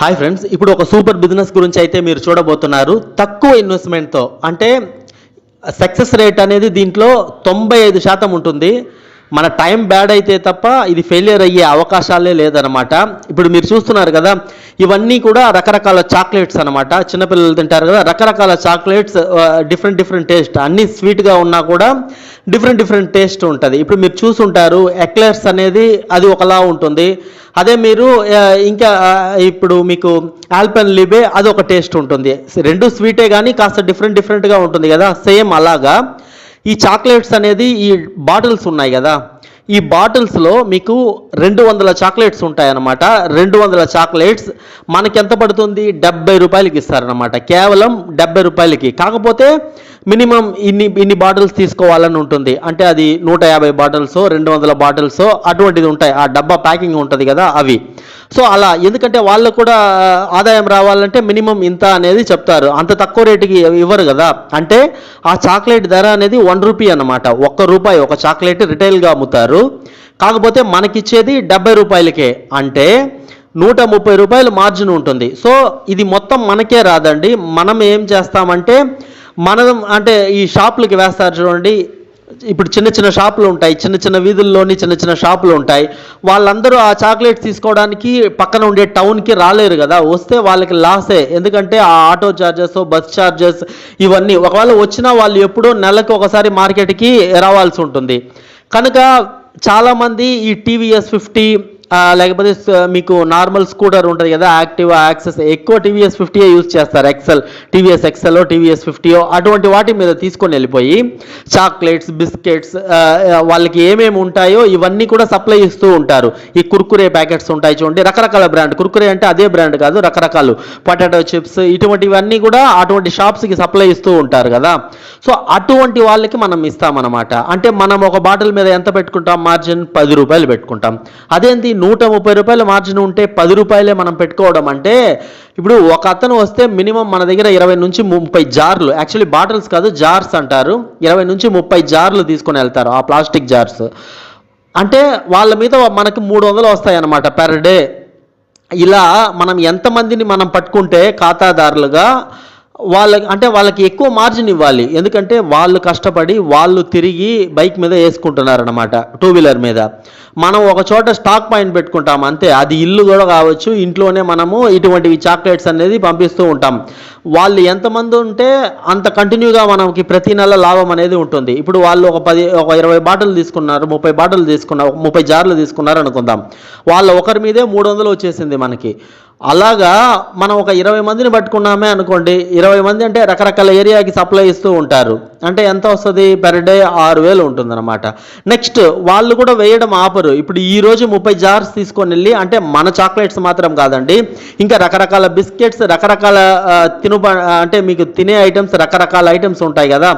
Hi friends ఇప్పుడు ఒక super business గురించి అయితే మీరు చూడబోతున్నారు. తక్కువ ఇన్వెస్ట్మెంట్తో అంటే సక్సెస్ రేట్ అనేది దీంట్లో తొంభై ఐదు శాతం ఉంటుంది. మన టైం బ్యాడ్ అయితే తప్ప ఇది ఫెయిలియర్ అయ్యే అవకాశాలే లేదనమాట ఇప్పుడు మీరు చూస్తున్నారు కదా ఇవన్నీ కూడా రకరకాల చాక్లెట్స్ అనమాట చిన్నపిల్లలు తింటారు కదా రకరకాల చాక్లెట్స్ డిఫరెంట్ డిఫరెంట్ టేస్ట్ అన్ని స్వీట్గా ఉన్నా కూడా డిఫరెంట్ డిఫరెంట్ టేస్ట్ ఉంటుంది. ఇప్పుడు మీరు చూసుంటారు ఎక్లర్స్ అనేది అది ఒకలా ఉంటుంది. అదే మీరు ఇంకా ఇప్పుడు మీకు ఆల్పెన్ లిబే అది ఒక టేస్ట్ ఉంటుంది. రెండు స్వీటే కానీ కాస్త డిఫరెంట్ డిఫరెంట్గా ఉంటుంది కదా సేమ్ అలాగా. ఈ చాక్లెట్స్ అనేది ఈ బాటిల్స్ ఉన్నాయి కదా. ఈ బాటిల్స్లో మీకు రెండు వందల చాక్లెట్స్ ఉంటాయన్నమాట. రెండు వందల చాక్లెట్స్ మనకి ఎంత పడుతుంది? డెబ్బై రూపాయలకి ఇస్తారనమాట కేవలం డెబ్బై రూపాయలకి. కాకపోతే మినిమం ఇన్ని ఇన్ని బాటిల్స్ తీసుకోవాలని ఉంటుంది. అంటే అది నూట యాభై బాటిల్స్ రెండు వందల బాటిల్స్ అటువంటిది ఉంటాయి. ఆ డబ్బా ప్యాకింగ్ ఉంటుంది కదా అవి. సో అలా ఎందుకంటే వాళ్ళకు కూడా ఆదాయం రావాలంటే మినిమం ఇంత అనేది చెప్తారు. అంత తక్కువ రేటుకి ఇవ్వరు కదా. అంటే ఆ చాక్లెట్ ధర అనేది వన్ రూపీ అన్నమాట. ఒక్క రూపాయి ఒక చాక్లెట్ రిటైల్గా అమ్ముతారు. కాకపోతే మనకిచ్చేది డెబ్బై రూపాయలకే. అంటే నూట ముప్పై రూపాయలు మార్జిన్ ఉంటుంది. సో ఇది మొత్తం మనకే రాదండి. మనం ఏం చేస్తామంటే మనం అంటే ఈ షాపులకి వేస్తారు చూడండి. ఇప్పుడు చిన్న చిన్న షాపులు ఉంటాయి. చిన్న చిన్న వీధుల్లోని చిన్న చిన్న షాపులు ఉంటాయి. వాళ్ళందరూ ఆ చాక్లెట్స్ తీసుకోవడానికి పక్కన ఉండే టౌన్కి రాలేరు కదా. వస్తే వాళ్ళకి లాసే. ఎందుకంటే ఆ ఆటో చార్జెస్ బస్ చార్జెస్ ఇవన్నీ. ఒకవేళ వచ్చినా వాళ్ళు ఎప్పుడో నెలకు ఒకసారి మార్కెట్కి రావాల్సి ఉంటుంది. కనుక చాలామంది ఈ టీవీఎస్ ఫిఫ్టీ లేకపోతే మీకు నార్మల్ స్కూటర్ ఉంటుంది కదా యాక్టివా యాక్సెస్ ఎక్కువ టీవీఎస్ ఫిఫ్టీయే యూజ్ చేస్తారు. ఎక్సెల్ టీవీఎస్ ఎక్సెల్ టీవీఎస్ ఫిఫ్టీయో అటువంటి వాటి మీద తీసుకొని వెళ్ళిపోయి చాక్లెట్స్ బిస్కెట్స్ వాళ్ళకి ఏమేమి ఉంటాయో ఇవన్నీ కూడా సప్లై ఇస్తూ ఉంటారు. ఈ కుర్కురే ప్యాకెట్స్ ఉంటాయి చూడండి రకరకాల బ్రాండ్. కుర్కురే అంటే అదే బ్రాండ్ కాదు రకరకాలు. పొటాటో చిప్స్ ఇటువంటివన్నీ కూడా అటువంటి షాప్స్కి సప్లై ఇస్తూ ఉంటారు కదా. సో అటువంటి వాళ్ళకి మనం ఇస్తామన్నమాట. అంటే మనం ఒక బాటిల్ మీద ఎంత పెట్టుకుంటాం? మార్జిన్ పది రూపాయలు పెట్టుకుంటాం. అదేంటి? నూట ముప్పై రూపాయల మార్జిన్ ఉంటే పది రూపాయలే మనం పెట్టుకోవడం అంటే ఇప్పుడు ఒక అతను వస్తే మినిమం మన దగ్గర ఇరవై నుంచి ముప్పై జార్లు యాక్చువల్లీ బాటిల్స్ కాదు జార్స్ అంటారు. ఇరవై నుంచి ముప్పై జార్లు తీసుకొని వెళ్తారు ఆ ప్లాస్టిక్ జార్స్ అంటే వాళ్ళ మీద మనకి మూడు వందలు వస్తాయి అన్నమాట పెర్ డే ఇలా మనం ఎంతమందిని మనం పట్టుకుంటే ఖాతాదారులుగా వాళ్ళకి అంటే వాళ్ళకి ఎక్కువ మార్జిన్ ఇవ్వాలి. ఎందుకంటే వాళ్ళు కష్టపడి వాళ్ళు తిరిగి బైక్ మీద వేసుకుంటున్నారు అనమాట టూ వీలర్ మీద. మనం ఒక చోట స్టాక్ పాయింట్ పెట్టుకుంటాం అంతే. అది ఇల్లు కూడా కావచ్చు ఇంట్లోనే మనము ఇటువంటివి చాక్లెట్స్ అనేది పంపిస్తూ ఉంటాం. వాళ్ళు ఎంతమంది ఉంటే అంత కంటిన్యూగా మనకి ప్రతి నెల లాభం అనేది ఉంటుంది. ఇప్పుడు వాళ్ళు ఒక పది ఒక ఇరవై బాటిల్ తీసుకున్నారు ముప్పై బాటిల్ తీసుకున్నారు ముప్పై జార్లు తీసుకున్నారు అనుకుందాం. వాళ్ళ ఒకరి మీదే మూడు వందలు వచ్చేసింది మనకి. అలాగా మనం ఒక ఇరవై మందిని పట్టుకున్నామే అనుకోండి ఇరవై మంది అంటే రకరకాల ఏరియాకి సప్లై ఇస్తూ ఉంటారు. అంటే ఎంత వస్తుంది? పెర్ డే ఆరు వేలు ఉంటుందన్నమాట. నెక్స్ట్ వాళ్ళు కూడా వేయడం ఆపరు. ఇప్పుడు ఈ రోజు ముప్పై జార్స్ తీసుకొని వెళ్ళి అంటే మన చాక్లెట్స్ మాత్రం కాదండి ఇంకా రకరకాల బిస్కెట్స్ రకరకాల తిను అంటే మీకు తినే ఐటమ్స్ రకరకాల ఐటమ్స్ ఉంటాయి కదా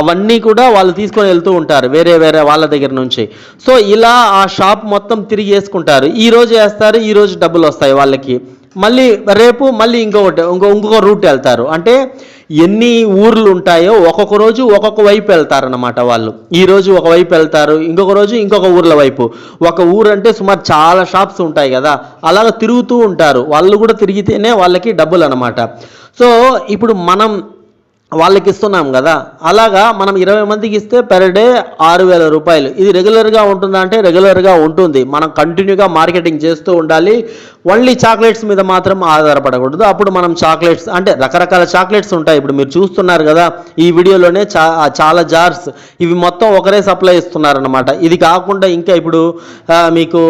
అవన్నీ కూడా వాళ్ళు తీసుకొని వెళ్తూ ఉంటారు వేరే వేరే వాళ్ళ దగ్గర నుంచి. సో ఇలా ఆ షాప్ మొత్తం తిరిగి వేసుకుంటారు. ఈ రోజు వేస్తారు ఈ రోజు డబ్బులు వస్తాయి వాళ్ళకి. మళ్ళీ రేపు మళ్ళీ ఇంకొకటి ఇంకో ఇంకొక రూట్ వెళ్తారు. అంటే ఎన్ని ఊర్లు ఉంటాయో ఒక్కొక్క రోజు ఒక్కొక్క వైపు వెళ్తారనమాట వాళ్ళు. ఈ రోజు ఒక వైపు వెళ్తారు ఇంకొక రోజు ఇంకొక ఊర్ల వైపు. ఒక ఊరు అంటే సుమారు చాలా షాప్స్ ఉంటాయి కదా అలాగ తిరుగుతూ ఉంటారు. వాళ్ళు కూడా తిరిగితేనే వాళ్ళకి డబ్బులు అనమాట సో ఇప్పుడు మనం వాళ్ళకి ఇస్తున్నాం కదా. అలాగా మనం ఇరవై మందికి ఇస్తే పెర్ డే ఆరు వేల రూపాయలు. ఇది రెగ్యులర్గా ఉంటుందా అంటే రెగ్యులర్గా ఉంటుంది. మనం కంటిన్యూగా మార్కెటింగ్ చేస్తూ ఉండాలి. ఓన్లీ చాక్లెట్స్ మీద మాత్రం ఆధారపడకూడదు. అప్పుడు మనం చాక్లెట్స్ అంటే రకరకాల చాక్లెట్స్ ఉంటాయి. ఇప్పుడు మీరు చూస్తున్నారు కదా ఈ వీడియోలోనే చా చాలా జార్స్ ఇవి మొత్తం ఒకరే సప్లై ఇస్తున్నారనమాట ఇది కాకుండా ఇంకా ఇప్పుడు మీకు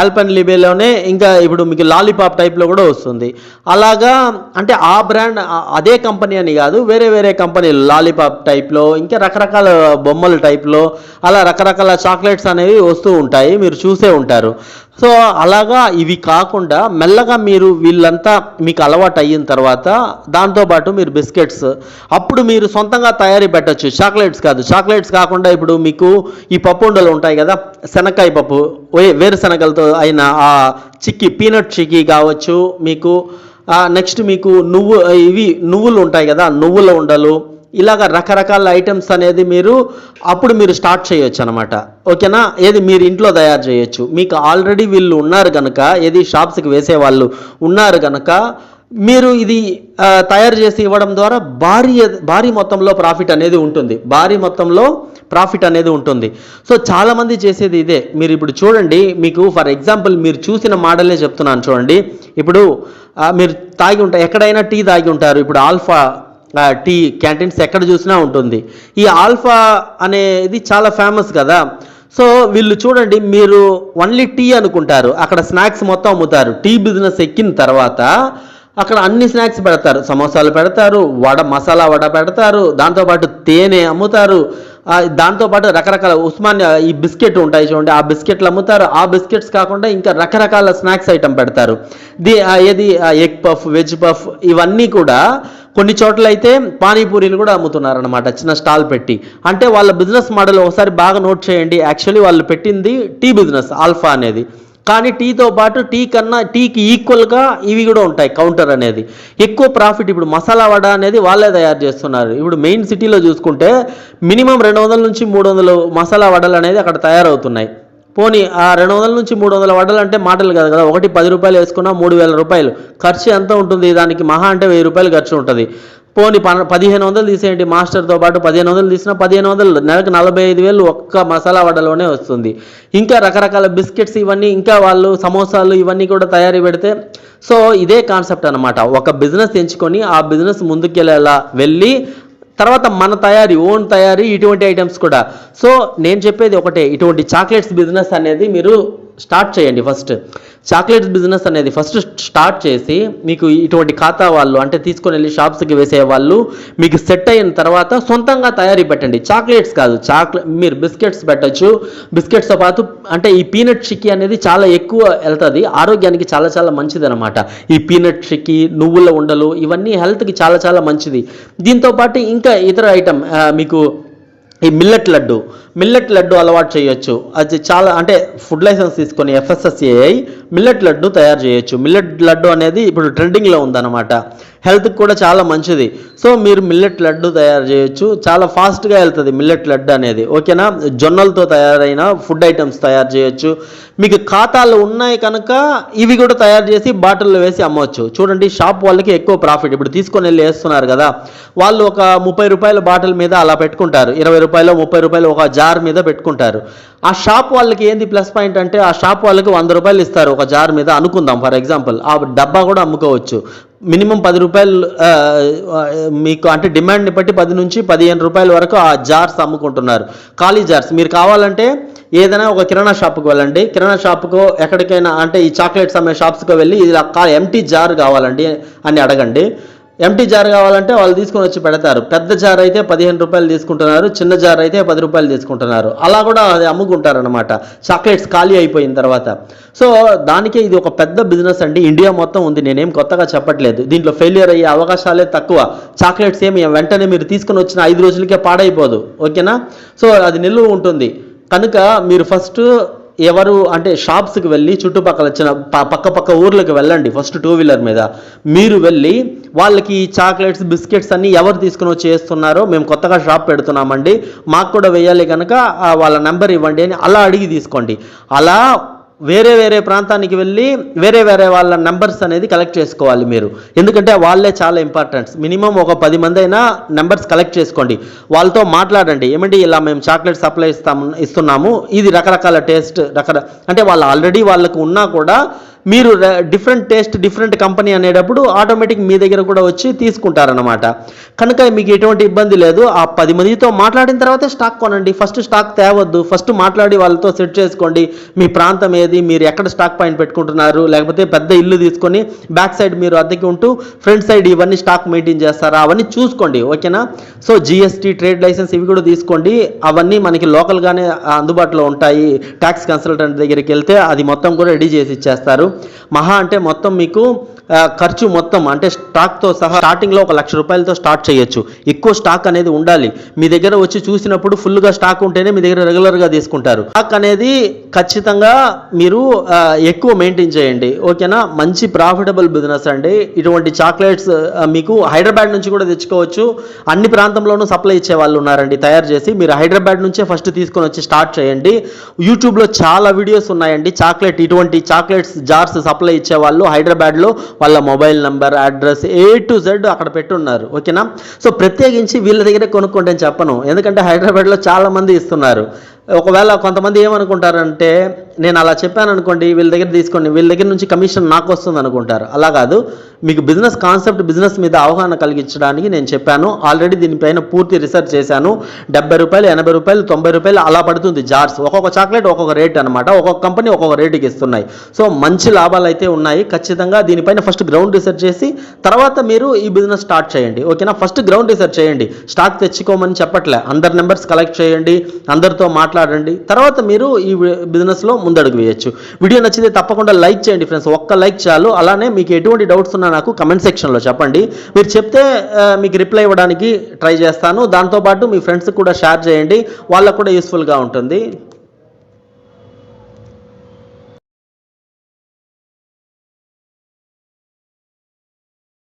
ఆల్పన్ లిబేలోనే ఇంకా ఇప్పుడు మీకు లాలీపాప్ టైప్లో కూడా వస్తుంది. అలాగా అంటే ఆ బ్రాండ్ అదే కంపెనీ అని కాదు. కాదు వేరే వేరే కంపెనీలు లాలీపాప్ టైప్లో ఇంకా రకరకాల బొమ్మలు టైప్లో అలా రకరకాల చాక్లెట్స్ అనేవి వస్తూ ఉంటాయి మీరు చూసే ఉంటారు. సో అలాగా ఇవి కాకుండా మెల్లగా మీరు వీళ్ళంతా మీకు అలవాటు అయిన తర్వాత దాంతోపాటు మీరు బిస్కెట్స్ అప్పుడు మీరు సొంతంగా తయారీ పెట్టచ్చు. చాక్లెట్స్ కాదు చాక్లెట్స్ కాకుండా ఇప్పుడు మీకు ఈ పప్పు ఉండలు ఉంటాయి కదా శనక్కాయ పప్పు వేరుశనగలతో అయిన ఆ చిక్కీ పీనట్ చిక్కీ కావచ్చు మీకు నెక్స్ట్ మీకు నువ్వు ఇవి నువ్వులు ఉంటాయి కదా నువ్వుల ఉండలు ఇలాగ రకరకాల ఐటమ్స్ అనేది మీరు అప్పుడు మీరు స్టార్ట్ చేయొచ్చు అనమాట ఓకేనా? ఏది మీరు ఇంట్లో తయారు చేయొచ్చు. మీకు ఆల్రెడీ వీళ్ళు ఉన్నారు కనుక ఏది షాప్స్కి వేసే వాళ్ళు ఉన్నారు కనుక మీరు ఇది తయారు చేసి ఇవ్వడం ద్వారా భారీ భారీ మొత్తంలో ప్రాఫిట్ అనేది ఉంటుంది. భారీ మొత్తంలో ప్రాఫిట్ అనేది ఉంటుంది. సో చాలామంది చేసేది ఇదే. మీరు ఇప్పుడు చూడండి మీకు ఫర్ ఎగ్జాంపుల్ మీరు చూసిన మోడలే చెప్తున్నాను చూడండి. ఇప్పుడు మీరు తాగి ఉంటారు ఎక్కడైనా టీ తాగి ఉంటారు. ఇప్పుడు ఆల్ఫా టీ క్యాంటీన్స్ ఎక్కడ చూసినా ఉంటుంది. ఈ ఆల్ఫా అనేది చాలా ఫేమస్ కదా. సో వీళ్ళు చూడండి మీరు ఓన్లీ టీ అనుకుంటారు. అక్కడ స్నాక్స్ మొత్తం అమ్ముతారు. టీ బిజినెస్ ఎక్కిన తర్వాత అక్కడ అన్ని స్నాక్స్ పెడతారు. సమోసాలు పెడతారు వడ మసాలా వడ పెడతారు దాంతోపాటు తేనె అమ్ముతారు. దాంతోపాటు రకరకాల ఉస్మాన్ ఈ బిస్కెట్ ఉంటాయి చూడండి ఆ బిస్కెట్లు అమ్ముతారు. ఆ బిస్కెట్స్ కాకుండా ఇంకా రకరకాల స్నాక్స్ ఐటమ్ పెడతారు. ది ఏది? ఎగ్ పఫ్ వెజ్ పఫ్ ఇవన్నీ కూడా కొన్ని చోట్ల అయితే పానీపూరీలు కూడా అమ్ముతున్నారు అనమాట చిన్న స్టాల్ పెట్టి. అంటే వాళ్ళ బిజినెస్ మోడల్ ఒకసారి బాగా నోట్ చేయండి. యాక్చువల్లీ వాళ్ళు పెట్టింది టీ బిజినెస్ ఆల్ఫా అనేది. కానీ టీతో పాటు టీ కన్నా టీకి ఈక్వల్గా ఇవి కూడా ఉంటాయి కౌంటర్ అనేది. ఎక్కువ ప్రాఫిట్ ఇప్పుడు మసాలా వడ అనేది వాళ్ళే తయారు చేస్తున్నారు. ఇప్పుడు మెయిన్ సిటీలో చూసుకుంటే మినిమం రెండు వందల నుంచి మూడు వందలు మసాలా వడలు అనేది అక్కడ తయారవుతున్నాయి. పోనీ ఆ రెండు వందల నుంచి మూడు వందల వడలు అంటే మాటలు కాదు కదా ఒకటి పది రూపాయలు వేసుకున్నా మూడు వేల రూపాయలు. ఖర్చు ఎంత ఉంటుంది? దానికి మహా అంటే వెయ్యి రూపాయలు ఖర్చు ఉంటుంది. పోనీ పన పదిహేను వందలు తీసేయండి మాస్టర్తో పాటు పదిహేను వందలు తీసినా పదిహేను వందలు నెలకు నలభై ఐదు వేలు ఒక్క మసాలా వడలోనే వస్తుంది. ఇంకా రకరకాల బిస్కెట్స్ ఇవన్నీ ఇంకా వాళ్ళు సమోసాలు ఇవన్నీ కూడా తయారీ పెడితే సో ఇదే కాన్సెప్ట్ అనమాట ఒక బిజినెస్ ఎంచుకొని ఆ బిజినెస్ ముందుకెళ్ళేలా వెళ్ళి తర్వాత మన తయారీ ఓన్ తయారీ ఇటువంటి ఐటమ్స్ కూడా. సో నేను చెప్పేది ఒకటే ఇటువంటి చాక్లెట్స్ బిజినెస్ అనేది మీరు స్టార్ట్ చేయండి ఫస్ట్. చాక్లెట్స్ బిజినెస్ అనేది ఫస్ట్ స్టార్ట్ చేసి మీకు ఇటువంటి ఖాతా వాళ్ళు అంటే తీసుకొని వెళ్ళి షాప్స్కి వేసే వాళ్ళు మీకు సెట్ అయిన తర్వాత సొంతంగా తయారీ పెట్టండి. చాక్లెట్స్ కాదు చాక్లెట్ మీరు బిస్కెట్స్ పెట్టొచ్చు. బిస్కెట్స్తో పాటు అంటే ఈ పీనట్ చిక్కీ అనేది చాలా ఎక్కువ వెళ్తుంది. ఆరోగ్యానికి చాలా చాలా మంచిది అనమాట ఈ పీనట్ చిక్కీ నువ్వుల ఉండలు ఇవన్నీ హెల్త్కి చాలా చాలా మంచిది. దీంతో పాటు ఇంకా ఇతర ఐటమ్ మీకు ఈ మిల్లెట్ లడ్డు మిల్లెట్ లడ్డు అలవాటు చేయొచ్చు. అది చాలా అంటే ఫుడ్ లైసెన్స్ తీసుకొని ఎఫ్ఎస్ఎస్ఏఐ మిల్లెట్ లడ్డు తయారు చేయొచ్చు. మిల్లెట్ లడ్డు అనేది ఇప్పుడు ట్రెండింగ్లో ఉందన్నమాట. హెల్త్కి కూడా చాలా మంచిది. సో మీరు మిల్లెట్ లడ్డు తయారు చేయొచ్చు. చాలా ఫాస్ట్గా వెళ్తుంది మిల్లెట్ లడ్డు అనేది. ఓకేనా? జొన్నలతో తయారైన ఫుడ్ ఐటమ్స్ తయారు చేయొచ్చు. మీకు ఖాతాలు ఉన్నాయి కనుక ఇవి కూడా తయారు చేసి బాటిల్లో వేసి అమ్మవచ్చు చూడండి షాప్ వాళ్ళకి ఎక్కువ ప్రాఫిట్. ఇప్పుడు తీసుకొని వెళ్ళి వేస్తున్నారు కదా. వాళ్ళు ఒక ముప్పై రూపాయల బాటిల్ మీద అలా పెట్టుకుంటారు. ఇరవై రూపాయలు ముప్పై రూపాయలు ఒక జార్ జార్ మీద పెట్టుకుంటారు. ఆ షాప్ వాళ్ళకి ఏంది ప్లస్ పాయింట్ అంటే ఆ షాప్ వాళ్ళకి వంద రూపాయలు ఇస్తారు ఒక జార్ మీద అనుకుందాం. ఫర్ ఎగ్జాంపుల్ ఆ డబ్బా కూడా అమ్ముకోవచ్చు. మినిమం పది రూపాయలు మీకు అంటే డిమాండ్ని బట్టి పది నుంచి పదిహేను రూపాయల వరకు ఆ జార్స్ అమ్ముకుంటున్నారు. ఖాళీ జార్స్. మీరు కావాలంటే ఏదైనా ఒక కిరాణా షాప్కి వెళ్ళండి. కిరాణా షాప్కో ఎక్కడికైనా అంటే ఈ చాక్లెట్స్ అమ్మే షాప్స్కి వెళ్ళి ఇది ఎంటీ జార్ కావాలండి అని అడగండి. ఎంటీ జార్ కావాలంటే వాళ్ళు తీసుకొని వచ్చి పెడతారు. పెద్ద జార్ అయితే పదిహేను రూపాయలు తీసుకుంటున్నారు చిన్న జార్ అయితే పది రూపాయలు తీసుకుంటున్నారు. అలా కూడా అది అమ్ముకుంటారనమాట చాక్లెట్స్ ఖాళీ అయిపోయిన తర్వాత. సో దానికే ఇది ఒక పెద్ద బిజినెస్ అండి. ఇండియా మొత్తం ఉంది. నేనేం కొత్తగా చెప్పట్లేదు. దీంట్లో ఫెయిలియర్ అయ్యే అవకాశాలే తక్కువ. చాక్లెట్స్ ఏమి వెంటనే మీరు తీసుకొని వచ్చిన ఐదు రోజులకే పాడైపోదు. ఓకేనా? సో అది నిల్వ ఉంటుంది. కనుక మీరు ఫస్ట్ ఎవరు అంటే షాప్స్కి వెళ్ళి చుట్టుపక్కల చిన్న ప- పక్క పక్క ఊర్లకు వెళ్ళండి ఫస్ట్ టూ వీలర్ మీద. మీరు వెళ్ళి వాళ్ళకి ఈ చాక్లెట్స్ బిస్కెట్స్ అన్నీ ఎవరు తీసుకుని వచ్చి చేస్తున్నారో మేము కొత్తగా షాప్ పెడుతున్నామండి. మాకు కూడా వేయాలి కనుక వాళ్ళ నెంబర్ ఇవ్వండి అని అలా అడిగి తీసుకోండి. అలా వేరే వేరే ప్రాంతానికి వెళ్ళి వేరే వేరే వాళ్ళ నెంబర్స్ అనేది కలెక్ట్ చేసుకోవాలి మీరు. ఎందుకంటే వాళ్ళే చాలా ఇంపార్టెంట్ మినిమం ఒక పది మంది అయినా నెంబర్స్ కలెక్ట్ చేసుకోండి. వాళ్ళతో మాట్లాడండి. ఏమండి ఇలా మేము చాక్లెట్ సప్లై ఇస్తాము ఇస్తున్నాము. ఇది రకరకాల టేస్ట్ రకర అంటే వాళ్ళు ఆల్రెడీ వాళ్ళకు ఉన్నా కూడా మీరు డిఫరెంట్ టేస్ట్ డిఫరెంట్ కంపెనీ అనేటప్పుడు ఆటోమేటిక్ మీ దగ్గర కూడా వచ్చి తీసుకుంటారనమాట కనుక మీకు ఎటువంటి ఇబ్బంది లేదు. ఆ పది మందితో మాట్లాడిన తర్వాతే స్టాక్ కొనండి. First stock తేవద్దు. ఫస్ట్ మాట్లాడి వాళ్ళతో సెట్ చేసుకోండి. మీ ప్రాంతం ఏది? మీరు ఎక్కడ స్టాక్ పాయింట్ పెట్టుకుంటున్నారు? లేకపోతే పెద్ద ఇల్లు తీసుకొని బ్యాక్ సైడ్ మీరు అద్దెకి ఉంటూ ఫ్రంట్ సైడ్ ఇవన్నీ స్టాక్ మెయింటైన్ చేస్తారా? అవన్నీ చూసుకోండి. ఓకేనా సో జిఎస్టీ ట్రేడ్ లైసెన్స్ ఇవి కూడా తీసుకోండి. అవన్నీ మనకి లోకల్గానే అందుబాటులో ఉంటాయి. ట్యాక్స్ కన్సల్టెంట్ దగ్గరికి వెళ్తే అది మొత్తం కూడా రెడీ చేసి ఇచ్చేస్తారు. మహా అంటే మొత్తం మీకు ఖర్చు మొత్తం అంటే స్టాక్తో సహా స్టార్టింగ్లో ఒక లక్ష రూపాయలతో స్టార్ట్ చేయొచ్చు. ఎక్కువ స్టాక్ అనేది ఉండాలి. మీ దగ్గర వచ్చి చూసినప్పుడు ఫుల్గా స్టాక్ ఉంటేనే మీ దగ్గర రెగ్యులర్గా తీసుకుంటారు. స్టాక్ అనేది ఖచ్చితంగా మీరు ఎక్కువ మెయింటైన్ చేయండి. ఓకేనా? మంచి ప్రాఫిటబుల్ బిజినెస్ అండి. ఇటువంటి చాక్లెట్స్ మీకు హైదరాబాద్ నుంచి కూడా తెచ్చుకోవచ్చు. అన్ని ప్రాంతంలోనూ సప్లై ఇచ్చే వాళ్ళు ఉన్నారండి. తయారు చేసి మీరు హైదరాబాద్ నుంచే ఫస్ట్ తీసుకొని వచ్చి స్టార్ట్ చేయండి. యూట్యూబ్లో చాలా వీడియోస్ ఉన్నాయండి. చాక్లెట్ ఇటువంటి చాక్లెట్స్ జార్స్ సప్లై ఇచ్చే వాళ్ళు హైదరాబాద్లో వాళ్ళ mobile number address A to Z అక్కడ పెట్టున్నారు. ఓకేనా? సో ప్రత్యేకించి వీళ్ళ దగ్గరే కొనుక్కోండి అని చెప్పను. ఎందుకంటే హైదరాబాద్లో చాలామంది ఇస్తున్నారు. ఒకవేళ కొంతమంది ఏమనుకుంటారంటే నేను అలా చెప్పాను అనుకోండి వీళ్ళ దగ్గర తీసుకోండి వీళ్ళ దగ్గర నుంచి కమిషన్ నాకు వస్తుంది అనుకుంటారు. అలా కాదు. మీకు బిజినెస్ కాన్సెప్ట్ బిజినెస్ మీద అవగాహన కలిగించడానికి నేను చెప్పాను. ఆల్రెడీ దీనిపైన పూర్తి రీసెర్చ్ చేశాను. డెబ్బై రూపాయలు ఎనభై రూపాయలు తొంభై రూపాయలు అలా పడుతుంది జార్స్ ఒక్కొక్క చాక్లెట్ ఒక్కొక్క రేట్ అనమాట ఒక్కొక్క కంపెనీ ఒక్కొక్క రేటుకి ఇస్తున్నాయి. సో మంచి లాభాలు అయితే ఉన్నాయి. ఖచ్చితంగా దీనిపైన ఫస్ట్ గ్రౌండ్ రీసెర్చ్ చేసి తర్వాత మీరు ఈ బిజినెస్ స్టార్ట్ చేయండి. ఓకేనా ఫస్ట్ గ్రౌండ్ రీసెర్చ్ చేయండి. స్టాక్ తెచ్చుకోమని చెప్పట్లే. అందరి నెంబర్స్ కలెక్ట్ చేయండి. అందరితో మాట్లాడండి తర్వాత మీరు ఈ బిజినెస్లో ముందడుగు వేయచ్చు. వీడియో నచ్చితే తప్పకుండా లైక్ చేయండి ఫ్రెండ్స్. ఒక్క లైక్ చాలు. అలానే మీకు ఎటువంటి డౌట్స్ ఉన్నా నాకు కమెంట్ సెక్షన్లో చెప్పండి. మీరు చెప్తే మీకు రిప్లై ఇవ్వడానికి ట్రై చేస్తాను. దాంతోపాటు మీ ఫ్రెండ్స్కి కూడా షేర్ చేయండి. వాళ్ళకు కూడా యూస్ఫుల్గా ఉంటుంది.